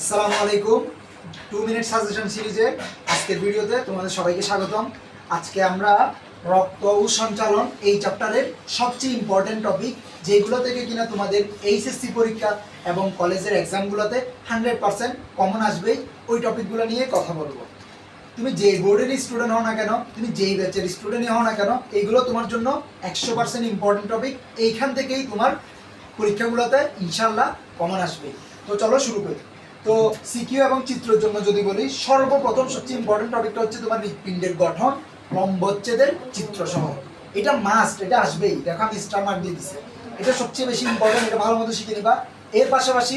আসসালামু আলাইকুম। Two minute suggestion সিরিজে আজকের ভিডিওতে তোমাদের সবাইকে স্বাগতম। আজকে আমরা রক্ত ও সঞ্চালন এই চ্যাপ্টারের সবচেয়ে ইম্পর্টেন্ট টপিক যেগুলো থেকে কিনা তোমাদের এইচএসসি পরীক্ষা এবং কলেজের এক্সামগুলোতে হান্ড্রেড পার্সেন্ট কমন আসবেই। ওই টপিকগুলো নিয়ে কথা বলব। তুমি যে বোর্ডের স্টুডেন্ট হও না কেন, তুমি যেই ব্যাচের স্টুডেন্টই হও না কেন, এইগুলো তোমার জন্য একশো পার্সেন্ট ইম্পর্টেন্ট টপিক এইখান থেকেই তোমার পরীক্ষাগুলোতে ইনশাল্লাহ কমন আসবে তো চলো শুরু করি। তো সিকিউ এবং চিত্রের জন্য যদি বলি, সর্বপ্রথম সবচেয়ে ইম্পর্টেন্ট টপিকটা হচ্ছে তোমার হৃৎপিণ্ডের গঠন, লম্বচ্ছেদের চিত্রসহ। এটা মাস্ট এটা আসবেই। দেখো আমি স্টার দিয়ে দিচ্ছি এটা সবচেয়ে বেশি ইম্পর্টেন্ট এটা ভালো মতো শিখে নিবা। এর পাশাপাশি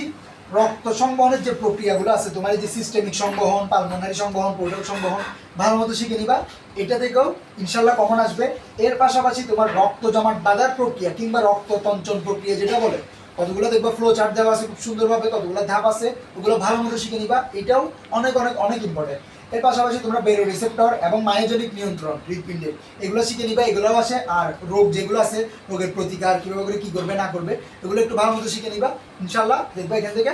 রক্ত সংবহনের যে প্রক্রিয়াগুলো আছে, তোমার এই যে সিস্টেমিক সংবহন পালমোনারি সংবহন পোর্টাল সংবহন, ভালো মতো শিখে নিবা। এটা থেকেও ইনশাল্লাহ কমন আসবে? এর পাশাপাশি তোমার রক্ত জমাট বাঁধার প্রক্রিয়া কিংবা রক্ত তঞ্চন প্রক্রিয়া যেটা বলে কতগুলো দেখবা ফ্লো চার্ট দেওয়া আছে, খুব সুন্দরভাবে কতগুলো ধাপ আছে, ওগুলো ভালো মতো শিখে নিবা। এটাও অনেক অনেক অনেক ইম্পর্টেন্ট এর পাশাপাশি তোমরা বেরো রিসেপ্টর এবং মায়োজনিক নিয়ন্ত্রণ, হৃৎপিণ্ডের। এগুলো শিখে নিবা, এগুলোও আছে। আর রোগ যেগুলো আছে, রোগের প্রতিকার, কীভাবে করে কী করবে, না করবে, এগুলো একটু ভালো মতো শিখে নিবা। ইনশাল্লাহ দেখবা এখান থেকে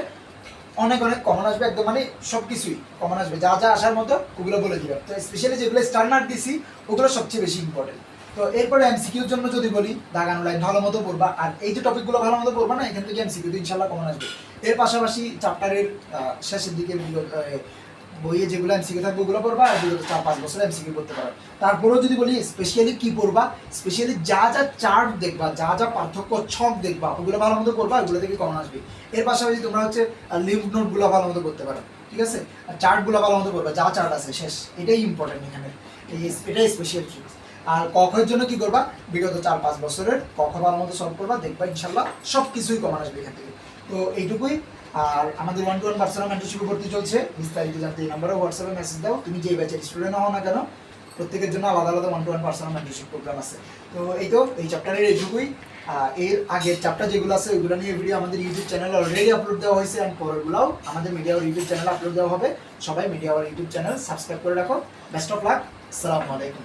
অনেক অনেক কমন আসবে, একদম মানে সব কিছুই কমন আসবে। যা যা আসার মতো ওগুলো বলে দিবে। তো স্পেশালি যেগুলো স্ট্যান্ডার্ড দিছি, ওগুলো সবচেয়ে বেশি ইম্পর্টেন্ট তো এরপরে এমসিকিউর জন্য যদি বলি, দাগানো লাইন ভালো মতো পড়বা। আর এই যে টপিকগুলো ভালো মতো পড়বা না, এখান থেকে এমসিকিউ তো ইনশাল্লাহ কমন আসবে। এর পাশাপাশি চ্যাপ্টারের শেষের দিকে বইয়ে যেগুলো এমসিকিউ থাকবে ওগুলো পড়বা, আর বিগত চার পাঁচ বছর এমসিকিউ করতে পারো তারপরেও যদি বলি স্পেশালি কি পড়বা? স্পেশালি যা যা চার্ট দেখবা, যা যা পার্থক্য ছক দেখবা, ওগুলো ভালো মতো করবা ওগুলো থেকে কমন আসবে। এর পাশাপাশি তোমরা হচ্ছে লিভ নোটগুলো ভালো মতো করতে পারো, ঠিক আছে? আর চার্টগুলো ভালো মতো করবা যা চার্ট আছে, শেষ। এটাই ইম্পর্টেন্ট এখানে। এটাই স্পেশাল ট্রিক্স আর কখের জন্য কি করবা? বিগত চার, পাঁচ বছরের কখ ভালো মতো সলভ করবা, দেখবা ইনশাল্লাহ সব কিছুই কমন আসবে এখান থেকে। তো এইটুকুই। আর আমাদের one to one personal mentorship ভর্তি চলছে। বিস্তারিত জানতে এই নম্বরে হোয়াটসঅ্যাপে মেসেজ দাও। তুমি যে ব্যাচের স্টুডেন্ট হও না কেন, প্রত্যেকের জন্য আলাদা আলাদা one to one personal mentorship programme আছে। তো এই তো, এই চ্যাপ্টারের এইটুকুই। এর আগের চ্যাপ্টার যেগুলো আছে, ওইগুলো নিয়ে ভিডিও আমাদের ইউটিউব চ্যানেলে অলরেডি আপলোড দেওয়া হয়েছে অ্যান্ড পরেরগুলোও আমাদের মিডিয়া ইউটিউব চ্যানেলে আপলোড দেওয়া হবে। সবাই মিডিয়া ইউটিউব চ্যানেল সাবস্ক্রাইব করে রাখো। বেস্ট অফ লাক আসসালামু আলাইকুম।